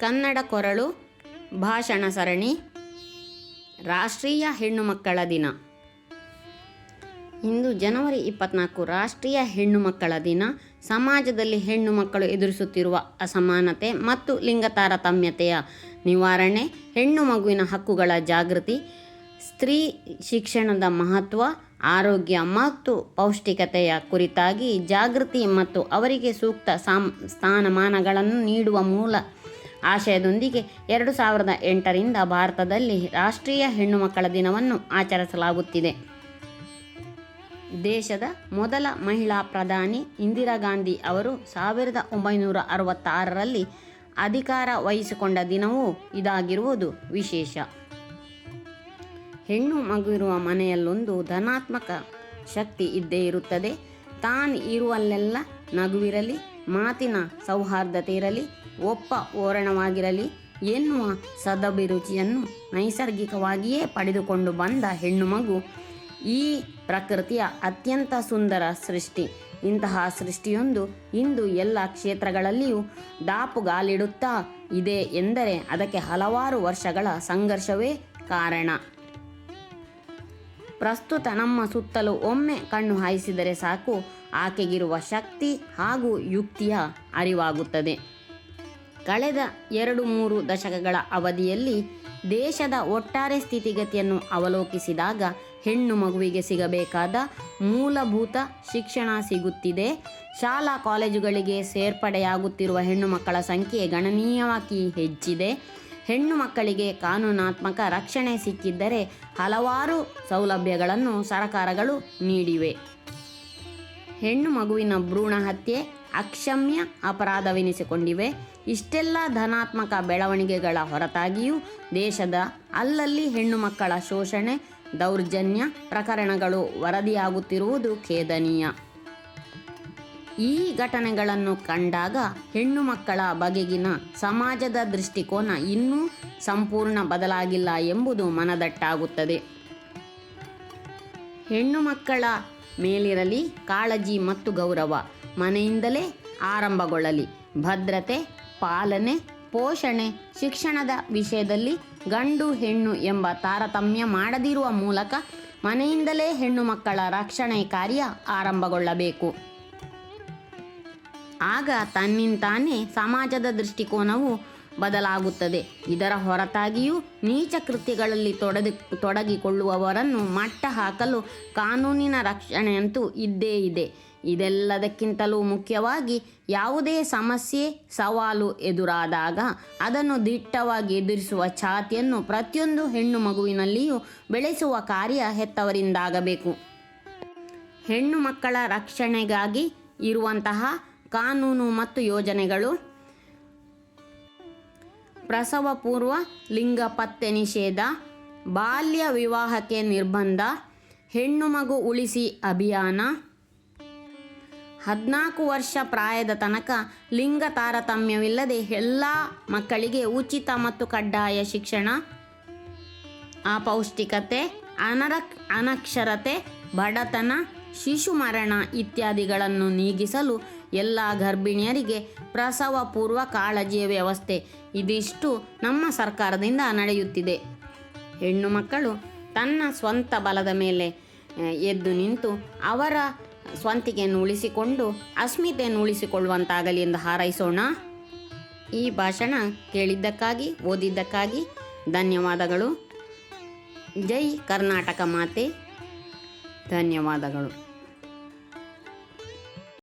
ಕನ್ನಡ ಕೊರಳು, ಭಾಷಣ ಸರಣಿ, ರಾಷ್ಟ್ರೀಯ ಹೆಣ್ಣು ಮಕ್ಕಳ ದಿನ. ಇಂದು ಜನವರಿ ಇಪ್ಪತ್ನಾಲ್ಕು ರಾಷ್ಟ್ರೀಯ ಹೆಣ್ಣು ಮಕ್ಕಳ ದಿನ. ಸಮಾಜದಲ್ಲಿ ಹೆಣ್ಣು ಮಕ್ಕಳು ಎದುರಿಸುತ್ತಿರುವ ಅಸಮಾನತೆ ಮತ್ತು ಲಿಂಗ ತಾರತಮ್ಯತೆಯ ನಿವಾರಣೆ, ಹೆಣ್ಣು ಮಗುವಿನ ಹಕ್ಕುಗಳ ಜಾಗೃತಿ, ಸ್ತ್ರೀ ಶಿಕ್ಷಣದ ಮಹತ್ವ, ಆರೋಗ್ಯ ಮತ್ತು ಪೌಷ್ಟಿಕತೆಯ ಕುರಿತಾಗಿ ಜಾಗೃತಿ ಮತ್ತು ಅವರಿಗೆ ಸೂಕ್ತ ಸಾಮ್, ಸ್ಥಾನಮಾನಗಳನ್ನು ನೀಡುವ ಮೂಲ ಆಶಯದೊಂದಿಗೆ ಎರಡು ಸಾವಿರದ ಎಂಟರಿಂದ ಭಾರತದಲ್ಲಿ ರಾಷ್ಟ್ರೀಯ ಹೆಣ್ಣು ಮಕ್ಕಳ ದಿನವನ್ನು ಆಚರಿಸಲಾಗುತ್ತಿದೆ. ದೇಶದ ಮೊದಲ ಮಹಿಳಾ ಪ್ರಧಾನಿ ಇಂದಿರಾ ಗಾಂಧಿ ಅವರು ಸಾವಿರದ ಒಂಬೈನೂರ ಅರವತ್ತಾರರಲ್ಲಿ ಅಧಿಕಾರ ವಹಿಸಿಕೊಂಡ ದಿನವೂ ಇದಾಗಿರುವುದು ವಿಶೇಷ. ಹೆಣ್ಣು ಮಗುವಿರುವ ಮನೆಯಲ್ಲೊಂದು ಧನಾತ್ಮಕ ಶಕ್ತಿ ಇದ್ದೇ ಇರುತ್ತದೆ. ತಾನು ಇರುವಲ್ಲೆಲ್ಲ ನಗುವಿರಲಿ, ಮಾತಿನ ಸೌಹಾರ್ದತೆ ಇರಲಿ, ಒಪ್ಪ ಓರಣವಾಗಿರಲಿ ಎನ್ನುವ ಸದಭಿರುಚಿಯನ್ನು ನೈಸರ್ಗಿಕವಾಗಿಯೇ ಪಡೆದುಕೊಂಡು ಬಂದ ಹೆಣ್ಣು ಮಗು ಈ ಪ್ರಕೃತಿಯ ಅತ್ಯಂತ ಸುಂದರ ಸೃಷ್ಟಿ. ಇಂತಹ ಸೃಷ್ಟಿಯೊಂದು ಇಂದು ಎಲ್ಲ ಕ್ಷೇತ್ರಗಳಲ್ಲಿಯೂ ದಾಪುಗಾಲಿಡುತ್ತಾ ಇದೆ ಎಂದರೆ ಅದಕ್ಕೆ ಹಲವಾರು ವರ್ಷಗಳ ಸಂಘರ್ಷವೇ ಕಾರಣ. ಪ್ರಸ್ತುತ ನಮ್ಮ ಸುತ್ತಲೂ ಒಮ್ಮೆ ಕಣ್ಣು ಹಾಯಿಸಿದರೆ ಸಾಕು, ಆಕೆಗಿರುವ ಶಕ್ತಿ ಹಾಗೂ ಯುಕ್ತಿಯ ಅರಿವಾಗುತ್ತದೆ. ಕಳೆದ ಎರಡು ಮೂರು ದಶಕಗಳ ಅವಧಿಯಲ್ಲಿ ದೇಶದ ಒಟ್ಟಾರೆ ಸ್ಥಿತಿಗತಿಯನ್ನು ಅವಲೋಕಿಸಿದಾಗ ಹೆಣ್ಣು ಮಗುವಿಗೆ ಸಿಗಬೇಕಾದ ಮೂಲಭೂತ ಶಿಕ್ಷಣ ಸಿಗುತ್ತಿದೆ. ಶಾಲಾ ಕಾಲೇಜುಗಳಿಗೆ ಸೇರ್ಪಡೆಯಾಗುತ್ತಿರುವ ಹೆಣ್ಣು ಮಕ್ಕಳ ಸಂಖ್ಯೆ ಗಣನೀಯವಾಗಿ ಹೆಚ್ಚಿದೆ. ಹೆಣ್ಣು ಮಕ್ಕಳಿಗೆ ಕಾನೂನಾತ್ಮಕ ರಕ್ಷಣೆ ಸಿಕ್ಕಿದ್ದರೆ ಹಲವಾರು ಸೌಲಭ್ಯಗಳನ್ನು ಸರಕಾರಗಳು ನೀಡಿವೆ. ಹೆಣ್ಣು ಮಗುವಿನ ಭ್ರೂಣ ಹತ್ಯೆ ಅಕ್ಷಮ್ಯ ಅಪರಾಧವೆನಿಸಿಕೊಂಡಿವೆ. ಇಷ್ಟೆಲ್ಲ ಧನಾತ್ಮಕ ಬೆಳವಣಿಗೆಗಳ ಹೊರತಾಗಿಯೂ ದೇಶದ ಅಲ್ಲಲ್ಲಿ ಹೆಣ್ಣು ಮಕ್ಕಳ ಶೋಷಣೆ, ದೌರ್ಜನ್ಯ ಪ್ರಕರಣಗಳು ವರದಿಯಾಗುತ್ತಿರುವುದು ಖೇದನೀಯ. ಈ ಘಟನೆಗಳನ್ನು ಕಂಡಾಗ ಹೆಣ್ಣು ಮಕ್ಕಳ ಬಗೆಗಿನ ಸಮಾಜದ ದೃಷ್ಟಿಕೋನ ಇನ್ನೂ ಸಂಪೂರ್ಣ ಬದಲಾಗಿಲ್ಲ ಎಂಬುದು ಮನದಟ್ಟಾಗುತ್ತದೆ. ಹೆಣ್ಣು ಮಕ್ಕಳ ಮೇಲಿರಲಿ ಕಾಳಜಿ ಮತ್ತು ಗೌರವ ಮನೆಯಿಂದಲೇ ಆರಂಭಗೊಳ್ಳಲಿ. ಭದ್ರತೆ, ಪಾಲನೆ, ಪೋಷಣೆ, ಶಿಕ್ಷಣದ ವಿಷಯದಲ್ಲಿ ಗಂಡು ಹೆಣ್ಣು ಎಂಬ ತಾರತಮ್ಯ ಮಾಡದಿರುವ ಮೂಲಕ ಮನೆಯಿಂದಲೇ ಹೆಣ್ಣು ಮಕ್ಕಳ ರಕ್ಷಣೆ ಕಾರ್ಯ ಆರಂಭಗೊಳ್ಳಬೇಕು. ಆಗ ತನ್ನಿಂತಾನೇ ಸಮಾಜದ ದೃಷ್ಟಿಕೋನವು ಬದಲಾಗುತ್ತದೆ. ಇದರ ಹೊರತಾಗಿಯೂ ನೀಚ ಕೃತ್ಯಗಳಲ್ಲಿ ತೊಡಗಿ ತೊಡಗಿಕೊಳ್ಳುವವರನ್ನು ಮಟ್ಟ ಹಾಕಲು ಕಾನೂನಿನ ರಕ್ಷಣೆಯಂತೂ ಇದ್ದೇ ಇದೆ. ಇದೆಲ್ಲದಕ್ಕಿಂತಲೂ ಮುಖ್ಯವಾಗಿ ಯಾವುದೇ ಸಮಸ್ಯೆ, ಸವಾಲು ಎದುರಾದಾಗ ಅದನ್ನು ದಿಟ್ಟವಾಗಿ ಎದುರಿಸುವ ಛಾತಿಯನ್ನು ಪ್ರತಿಯೊಂದು ಹೆಣ್ಣು ಮಗುವಿನಲ್ಲಿಯೂ ಬೆಳೆಸುವ ಕಾರ್ಯ ಹೆತ್ತವರಿಂದಾಗಬೇಕು. ಹೆಣ್ಣು ಮಕ್ಕಳ ರಕ್ಷಣೆಗಾಗಿ ಇರುವಂತಹ ಕಾನೂನು ಮತ್ತು ಯೋಜನೆಗಳು. ಪ್ರಸವ ಪೂರ್ವ ಲಿಂಗ ಪತ್ತೆ ನಿಷೇಧ. ಬಾಲ್ಯ ವಿವಾಹಕ್ಕೆ ನಿರ್ಬಂಧ. ಹೆಣ್ಣು ಮಗು ಉಳಿಸಿ ಅಭಿಯಾನ. ಹದಿನಾಲ್ಕು ವರ್ಷ ಪ್ರಾಯದ ತನಕ ಲಿಂಗ ತಾರತಮ್ಯವಿಲ್ಲದೆ ಎಲ್ಲ ಮಕ್ಕಳಿಗೆ ಉಚಿತ ಮತ್ತು ಕಡ್ಡಾಯ ಶಿಕ್ಷಣ. ಅಪೌಷ್ಟಿಕತೆ ಅನರಕ್ ಅನಕ್ಷರತೆ, ಬಡತನ, ಶಿಶು ಮರಣ ಇತ್ಯಾದಿಗಳನ್ನು ನೀಗಿಸಲು ಎಲ್ಲ ಗರ್ಭಿಣಿಯರಿಗೆ ಪ್ರಸವ ಪೂರ್ವ ಕಾಳಜಿಯ ವ್ಯವಸ್ಥೆ ಇದಿಷ್ಟು ನಮ್ಮ ಸರ್ಕಾರದಿಂದ ನಡೆಯುತ್ತಿದೆ. ಹೆಣ್ಣು ಮಕ್ಕಳು ತನ್ನ ಸ್ವಂತ ಬಲದ ಮೇಲೆ ಎದ್ದು ನಿಂತು ಅವರ ಸ್ವಂತಿಕೆಯನ್ನು ಉಳಿಸಿಕೊಂಡು ಅಸ್ಮಿತೆಯನ್ನು ಉಳಿಸಿಕೊಳ್ಳುವಂತಾಗಲಿ ಎಂದು ಹಾರೈಸೋಣ. ಈ ಭಾಷಣ ಕೇಳಿದ್ದಕ್ಕಾಗಿ, ಓದಿದ್ದಕ್ಕಾಗಿ ಧನ್ಯವಾದಗಳು. ಜೈ ಕರ್ನಾಟಕ ಮಾತೆ. ಧನ್ಯವಾದಗಳು.